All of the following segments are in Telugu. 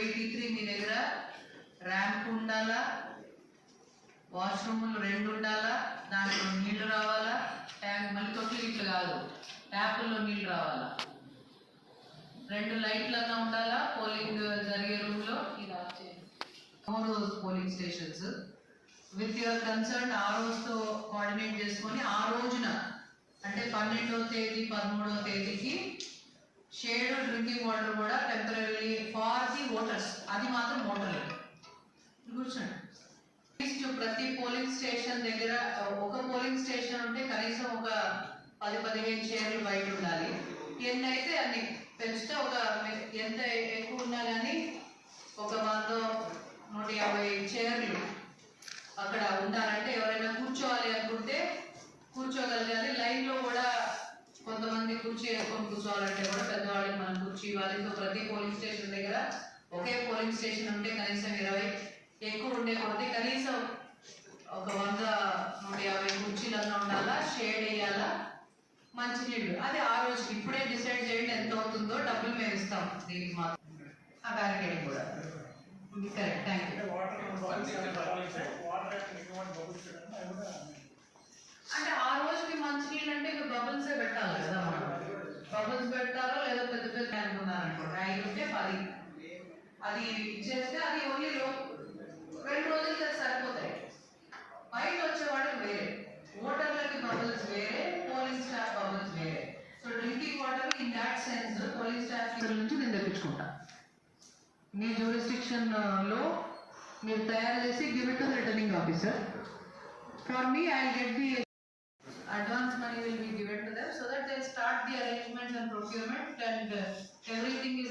ఎయిటీ త్రీ మీ దగ్గర ర్యాంప్ ఉండాలా? వాష్రూములు రెండు ఉండాలా? దాంట్లో నీళ్ళు రావాలా? ట్యాంక్ మళ్ళీ తొట్టి ఇట్లు కాదు. ట్యాపుల్లో నీళ్ళు రావాలా? రెండు లైట్లన్నా ఉండాలా? పోలింగ్ జరిగే రూమ్లో ఇది ఆఫ్ మూడు polling stations. With your concern ఆ రోజుతో కోఆర్డినేట్ చేసుకొని ఆ రోజున అంటే పన్నెండవ తేదీ పదమూడవ తేదీకి షేడ్ డ్రింకింగ్ వాటర్ కూడా టెంపరీ ఫార్ ఓటర్స్ అది మాత్రం ఓటర్లే కూర్చోండి. అట్లీస్ట్ ప్రతి పోలింగ్ స్టేషన్ దగ్గర ఒక పోలింగ్ స్టేషన్ ఉంటే కనీసం ఒక పది పదిహేను చైర్లు బయట ఉండాలి. ఎన్ని అయితే అన్ని పెంచితే ఒక ఎంత ఎక్కువ ఉన్నా కానీ ఒక వంద నూట యాభై చైర్లు అక్కడ ఉండాలంటే ఎవరైనా కూర్చోవాలి అనుకుంటే కూర్చోగలగాలి. లైన్లో కూడా కొంతమంది కుర్చీ వేసుకొని కూర్చోవాలంటే కూడా పెద్దవాళ్ళకి మనం కుర్చీ ఇవ్వాలి. సో ప్రతి పోలింగ్ స్టేషన్ దగ్గర పోలింగ్ స్టేషన్ ఉంటే కనీసం ఇరవై ఎక్కువ ఉండే కొద్దీ కనీసం ఒక వంద నూట యాభై కుర్చీలన్నా ఉండాలా షేడ్ వేయాలా మంచినీళ్ళు అది ఆ రోజు ఇప్పుడే డిసైడ్ చేయండి ఎంత అవుతుందో డబ్బులు మేము ఇస్తాం. దీనికి మాత్రం ఆ బ్యారికేడ్ కూడా. కరెక్ట్ థ్యాంక్ యూ అంటే ఆ రోజుకి మంచినీళ్ళు అంటే ఇక బబుల్సే పెట్టాలి కదా మనం బబుల్స్ పెట్టాలో లేదా పెద్ద పెద్ద అనుకున్నారనుకోండి ఐదు ఉంటే పది అది ఇచ్చేస్తే అది ఓన్లీ లో రెండు రోజులకి అది సరిపోతాయి. బయట వచ్చేవాడికి వేరే. ఓటర్లకి బబుల్స్ వేరే పోలింగ్ స్టాఫ్ బబుల్స్ వేరే. So drinking water in that sense polling staff నుంచి నేను తెప్పించుకుంటా. మీ లో మీరు తయారు చేసి give it to returning officer for me I get the advance money will be given to them so that they'll start the arrangements and procurement and uh, everything is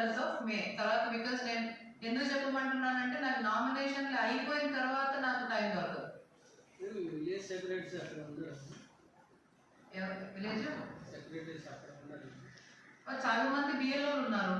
12th of May. తర్వాత బికాస్ నేను ఎందుకు చెప్పమంటున్నానంటే నాకు నామినేషన్లు అయిపోయిన తర్వాత నాకు టైం దొరకదు. విలేజ్ సెక్రటరీస్ అక్కడ ఉన్నారు? విలేజ్? సెక్రటరీస్ అక్కడ ఉన్నారు? చాలా మంది బిఎల్ఓలు ఉన్నారు.